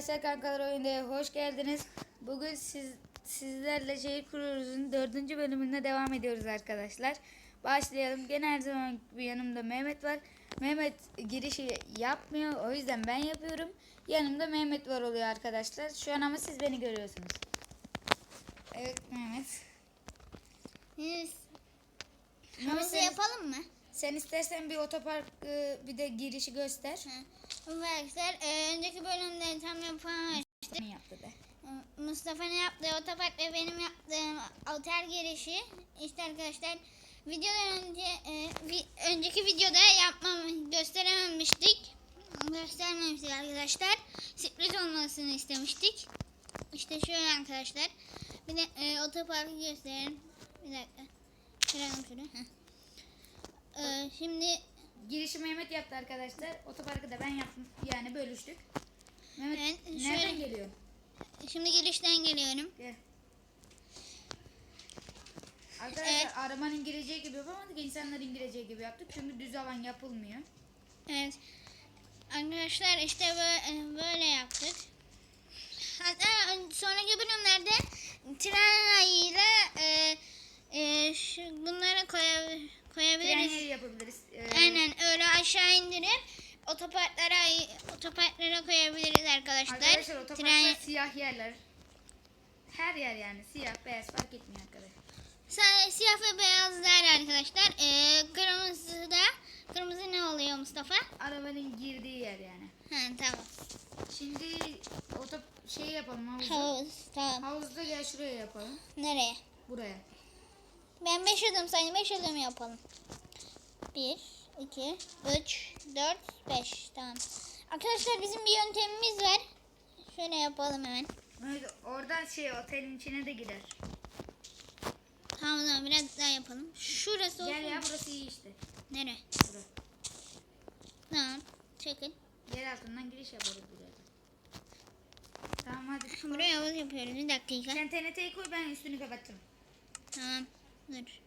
Arkadaşlar Kankalar Oyunda'ya hoş geldiniz. Bugün siz sizlerle şehir kuruyoruz'un dördüncü bölümüne devam ediyoruz arkadaşlar. Başlayalım. Gene her zaman yanımda Mehmet var. Mehmet girişi yapmıyor. O yüzden ben yapıyorum. Yanımda Mehmet var oluyor arkadaşlar. Şu an ama siz beni görüyorsunuz. Evet Mehmet. Biz Mehmet sen, yapalım mı? sen istersen bir otopark bir de girişi göster. Hı. Arkadaşlar e, önceki bölümde tam yapamamıştık. Ne yaptı de. Mustafa'nın yaptığı otopark ve benim yaptığım otel girişi. İşte arkadaşlar videodan önce e, vi- önceki videoda yapmam gösterememiştik. Göstermemiştik arkadaşlar. Sürpriz olmasını istemiştik. İşte şöyle arkadaşlar. Bir de e, otoparkı gösterelim. Bir dakika. Şuraya. Heh. E, şimdi Girişi Mehmet yaptı arkadaşlar. Otoparkı da ben yaptım. Yani bölüştük. Mehmet Evet, nereden şöyle- geliyor? şimdi girişten geliyorum. Gel. Arkadaşlar Evet. arabanın gireceği gibi yapamadık. insanların gireceği gibi yaptık. Çünkü düz alan yapılmıyor. Evet. Arkadaşlar işte böyle, böyle yaptık. Hatta sonraki bölümlerde tren ayıyla e, e, şu, bunları koya, Tren koyabiliriz. yeri yapabiliriz. Ee, Aynen öyle aşağı indirip otoparklara otoparklara koyabiliriz arkadaşlar. Arkadaşlar otoparklar Tren, siyah yerler. Her yer yani siyah beyaz fark etmiyor arkadaşlar. Sa- siyah ve beyazlar arkadaşlar. E, kırmızı da kırmızı ne oluyor Mustafa? Arabanın girdiği yer yani. Ha tamam. Şimdi oto şey yapalım havuzu. Havuz tamam. Havuzda gel şuraya yapalım. Nereye? Buraya. Ben 5 adım sayın 5 adım yapalım. 1, 2, 3, 4, 5. Tamam. Arkadaşlar bizim bir yöntemimiz var. Şöyle yapalım hemen. Oradan şey otelin içine de girer. Tamam o zaman biraz daha yapalım. Şurası olsun. Gel ya burası iyi işte. Nere? Burası. Tamam. Çekil. Yer altından giriş yaparız buraya. Tamam hadi. Buraya havuz yapıyoruz. Bir dakika. Sen TNT'yi koy ben üstünü kapatacağım. Tamam. Dur.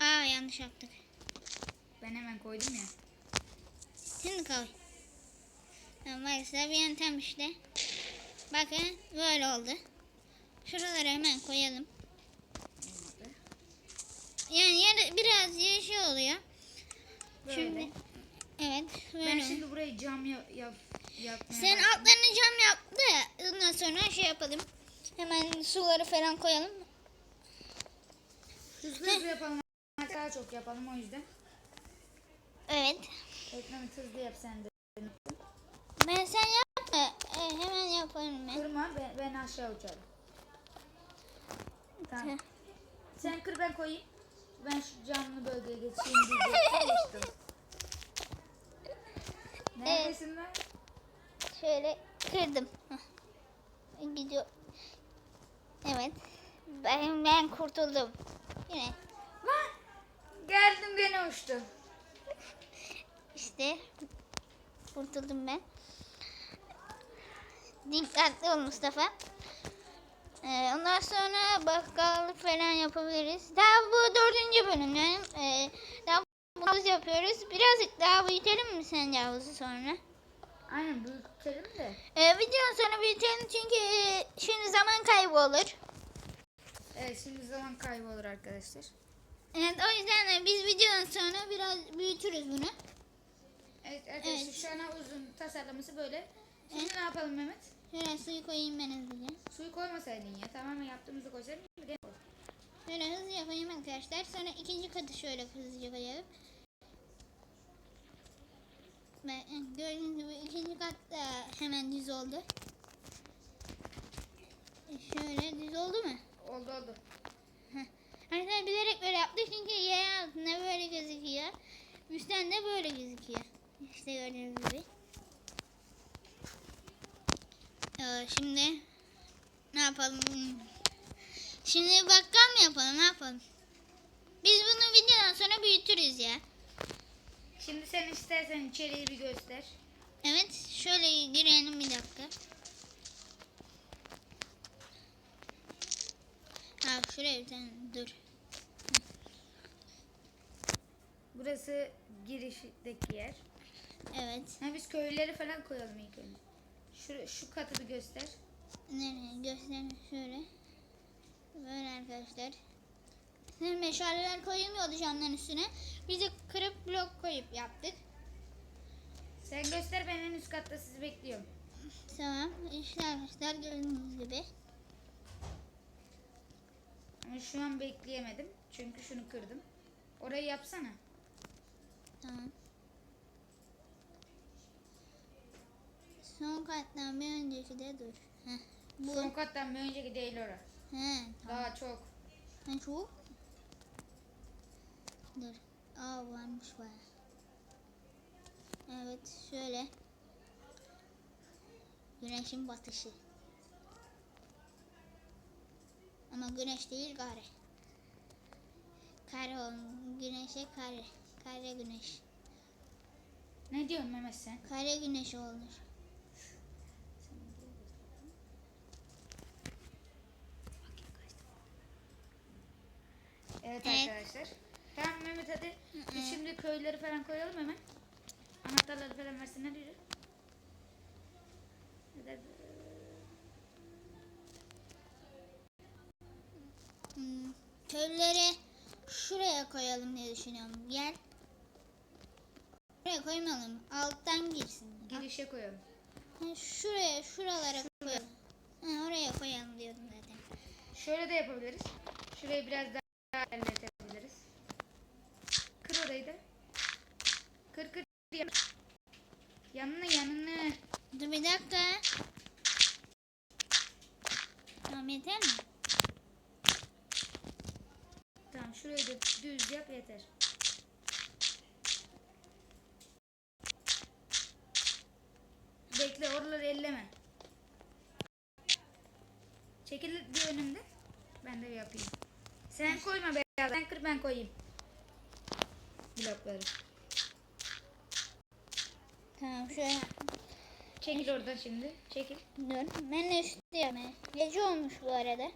Aa yanlış yaptık. Ben hemen koydum ya. Şimdi koy. Tamam arkadaşlar bir yöntem işte. Bakın böyle oldu. Şuraları hemen koyalım. Yani yer, biraz yeşil oluyor. Böyle. Şimdi evet böyle. ben şimdi burayı cam yap, yap yapmaya Sen altlarını cam yaptı. Ondan sonra şey yapalım. Hemen suları falan koyalım. Hızlı hızlı yapalım. Daha çok yapalım o yüzden. Evet. Ekranı hızlı yap sen de. Ben sen yapma. E, hemen yaparım ben. Kırma ben, ben aşağı uçarım. Tamam. Sen kır ben koyayım. Ben şu camlı bölgeye geçeyim. Geçtim. Neredesin lan? Şöyle kırdım. Gidiyor. Evet. Ben ben kurtuldum. Yine Lan! Geldim gene uçtu. işte kurtuldum ben. Dikkatli ol Mustafa. Ee, ondan sonra bakkallık falan yapabiliriz. Daha bu dördüncü bölüm yani. Ee, daha bu havuz yapıyoruz. Birazcık daha büyütelim mi sence havuzu sonra? Aynen büyütelim de. Ee, videonun sonra büyütelim çünkü e, şimdi zaman kaybı olur. Evet şimdi zaman kaybı olur arkadaşlar. Evet o yüzden de biz videonun sonra biraz büyütürüz bunu. Evet arkadaşlar Evet. şu an havuzun tasarlaması böyle. Şimdi ne yapalım Mehmet? Şöyle suyu koyayım ben hızlıca. Suyu koymasaydın ya. Tamamen yaptığımızı koysaydın. Şöyle hızlıca koyayım arkadaşlar. Sonra ikinci katı şöyle hızlıca koyalım. Ve e, gördüğünüz gibi ikinci kat da hemen düz oldu. E, Şöyle düz oldu mu? Oldu oldu. Arkadaşlar bilerek böyle yaptık çünkü yer altında böyle gözüküyor. Üstten de böyle gözüküyor. İşte gördüğünüz gibi. Ee, şimdi ne yapalım? Şimdi bakkal mı yapalım? Ne yapalım? Biz bunu videodan sonra büyütürüz ya. Şimdi sen istersen içeriği bir göster. Evet, şöyle girelim bir dakika. Ha şuraya bir tane dur. Burası girişteki yer. Evet. Ha biz köylüleri falan koyalım ilk önce. Şu, şu katı bir göster. Nereye göstereyim şöyle. Böyle arkadaşlar. Meşaleler koyulmuyordu canların üstüne. Biz de kırıp blok koyup yaptık. Sen göster ben en üst katta sizi bekliyorum. Tamam. İşte arkadaşlar gördüğünüz gibi. Ama şu an bekleyemedim. Çünkü şunu kırdım. Orayı yapsana. Tamam. Son kattan bir önceki de dur. Heh. Bu. Son kattan bir önceki değil ora. He. Tamam. Daha çok. Ben şu. Dur. Aa varmış baya. Evet şöyle. Güneşin batışı. Ama güneş değil kare. Kare olun. Güneşe kare. Kare güneş. Ne diyorsun Mehmet sen? Kare güneş olur. Evet, Evet. arkadaşlar. Tamam Mehmet hadi. Biz şimdi köyleri falan koyalım hemen. Anahtarları falan versinler yürü. Hmm, Kölleri şuraya koyalım diye düşünüyorum. Gel. Buraya koymayalım. Alttan girsin. Girişe koyalım. Ha, şuraya, şuralara koyalım. Ha, oraya koyalım diyordum zaten. Şöyle de yapabiliriz. Şurayı biraz daha ilerletebiliriz. Kır orayı da. Kır kır. Yan- Yanını yanını. Dur bir dakika. Tamam yeter mi? Tamam şurayı da düz yap yeter. Bekle oraları elleme. Çekil bir önümde. Ben de yapayım. Sen koyma beyaz. Sen kır ben koyayım. Blokları. Tamam şöyle. Çekil oradan şimdi. Çekil. Dur. Ben de üstlüyorum. Gece olmuş bu arada.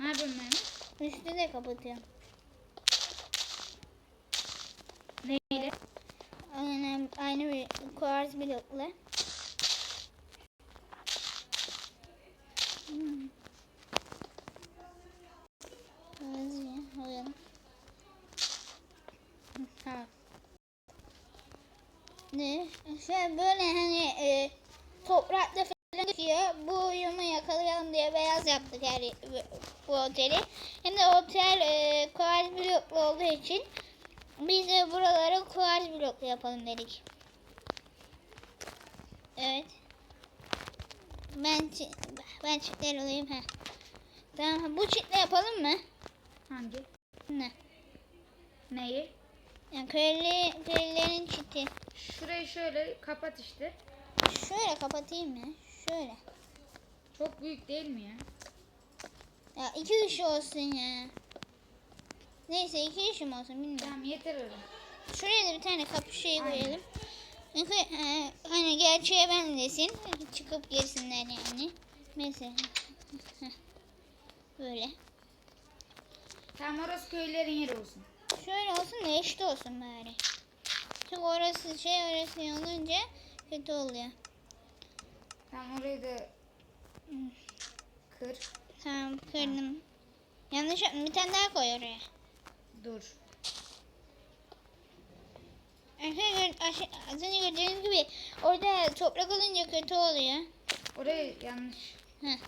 Ne yapıyorsun Mehmet? Üstü de kapatıyorum. Neyle? Aynen, aynı bir kuarz blokla. Hmm. Hızlıca alalım. Ne? Şöyle böyle hani e, toprakta falan gözüküyor. Bu uyumu yakalayalım diye beyaz yaptık her bu, oteli. Hem de otel e, kuarz bloklu olduğu için biz de buraları kuarz bloklu yapalım dedik. Evet. Ben ben çitler alayım ha. Tamam bu çitle yapalım mı? Hangi? Ne? Neyi? Yani köylü, köylülerin çiti. Şurayı şöyle kapat işte. Şöyle kapatayım ya. Şöyle. Çok büyük değil mi ya? Ya iki kişi olsun ya. Neyse iki kişi mi olsun bilmiyorum. Tamam yeter öyle. Şuraya da bir tane kapı şeyi Aynen. koyalım. Çünkü e, hani gerçeğe ben desin. Çıkıp girsinler yani. Mesela. Böyle. Tamam orası köylerin yeri olsun. Şöyle olsun da eşit olsun bari. Çünkü orası şey orası olunca kötü oluyor. Tamam orayı da kır. Tamam kırdım. Yanlış yaptım. Bir tane daha koy oraya. Dur. Arkadaşlar az önce gördüğünüz gibi orada toprak olunca kötü oluyor. Orayı yanlış. Heh.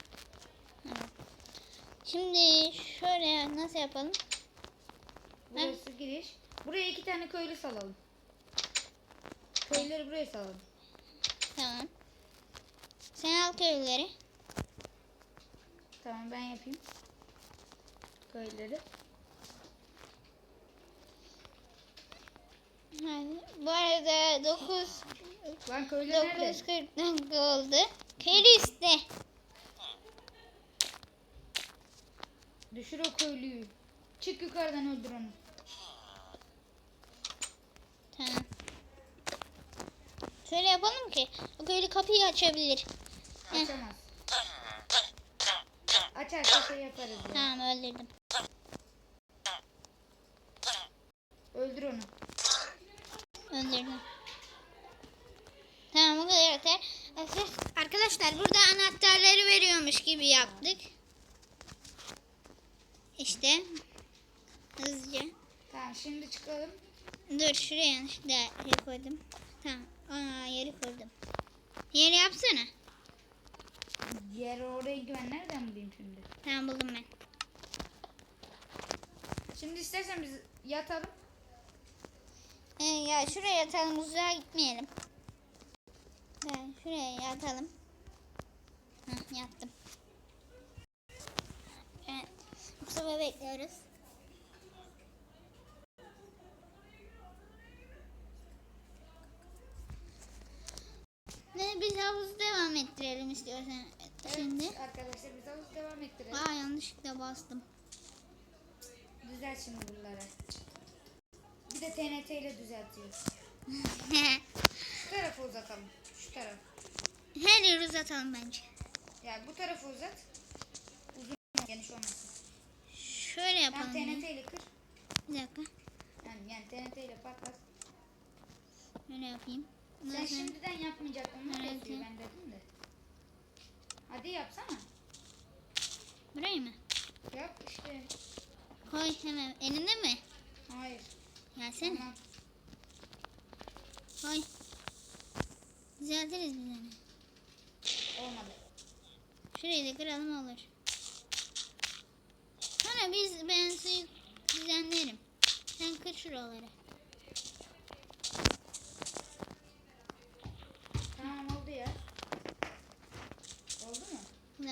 Şimdi şöyle nasıl yapalım? Burası giriş. Buraya iki tane köylü salalım. Köylüleri buraya salalım. Tamam. Sen al köylüleri. Tamam ben yapayım. Köylüleri. Hadi. Bu arada 9 Lan köylü nerede? 9.40 dakika oldu. Köylü iste. Düşür o köylüyü. Çık yukarıdan öldür onu. Tamam. Yapalım ki o köylü kapıyı açabilir. Heh. Açamaz. Açarsa şey yaparız ya. Tamam öldürdüm. Öldür onu. Öldürdüm. Tamam bu kadar yeter. Arkadaşlar burada anahtarları veriyormuş gibi yaptık. İşte. Hızlıca. Tamam şimdi çıkalım. Dur şuraya yeri koydum. Tamam. Aa, yeri koydum. Yeri yapsana. Yer oraya güven nereden bulayım şimdi? Tamam buldum ben. Şimdi istersen biz yatalım. Ee, ya şuraya yatalım uzağa gitmeyelim. Ben şuraya yatalım. Hah yattım. Evet. Mustafa bekliyoruz. Ne biz havuzu devam ettirelim istiyorsan şimdi. Evet, arkadaşlar biz havuz devam ettirelim. Aa yanlışlıkla bastım. Düzelt şimdi buraları. Bir de TNT ile düzeltiyor. Şu tarafı uzatalım. Şu taraf. Her yeri uzatalım bence. Yani bu tarafı uzat. Uzun geniş olmasın. Şöyle Tam yapalım. ya. TNT ile kır. Bir dakika. Yani, yani TNT ile patlat. Şöyle yapayım. Sen şimdiden yapmayacaktın. Evet. yapıyor ben dedim de. Hadi yapsana. Burayı mı? Yap işte. Koy hemen. Elinde mi? Hayır. Gelsene. Tamam. Koy. Düzeltiriz biz onu. Olmadı. Şurayı da kıralım olur. Sonra biz ben suyu düzenlerim. Sen kır şuraları.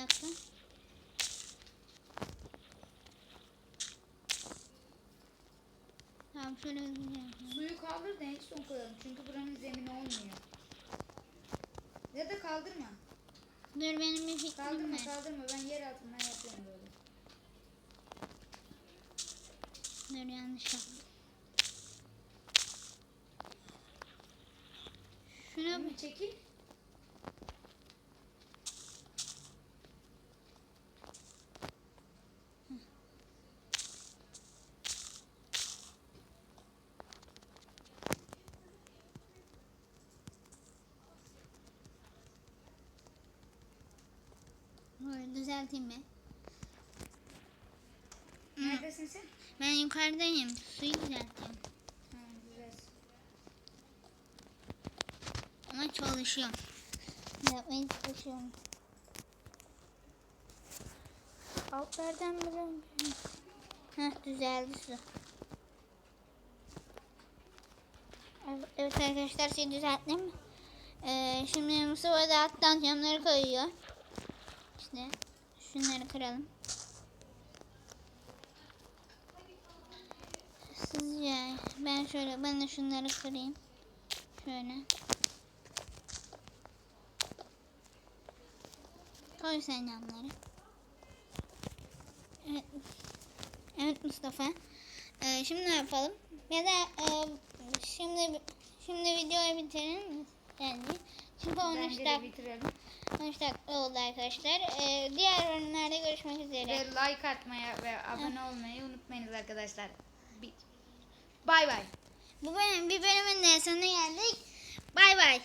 Dakika. Tamam şöyle hızlıca yapalım. Suyu kaldır da en son koyalım. Çünkü buranın zemini olmuyor. Ya da kaldırma. Dur benim bir fikrim Kaldırma var. kaldırma. Ben yer altından yapıyorum böyle. Dur yanlış yaptım. Şuna Bunu çekil. Dur, düzelteyim ben. Neredesin sen? Ben yukarıdayım. Suyu düzeltiyorum. Güzel. Ama çalışıyorum. Yapmaya çalışıyorum. Altlardan biraz... Heh düzeldi su. Evet, arkadaşlar suyu düzelttim. Ee, şimdi Mustafa da alttan camları koyuyor. İşte şunları kıralım. Sizce ben şöyle ben de şunları kırayım. Şöyle. Koy sen camları. Evet. Evet Mustafa. Ee, şimdi ne yapalım? Ya da e, şimdi şimdi videoyu bitirelim mi? Yani çünkü 13 Bence de dakika, bitirelim. 13 dakika oldu arkadaşlar. Ee, diğer bölümlerde görüşmek üzere. Ve like atmaya ve abone olmayı unutmayınız arkadaşlar. Bay bay. Bu bölüm, bir bölümün sonuna geldik. Bay bay.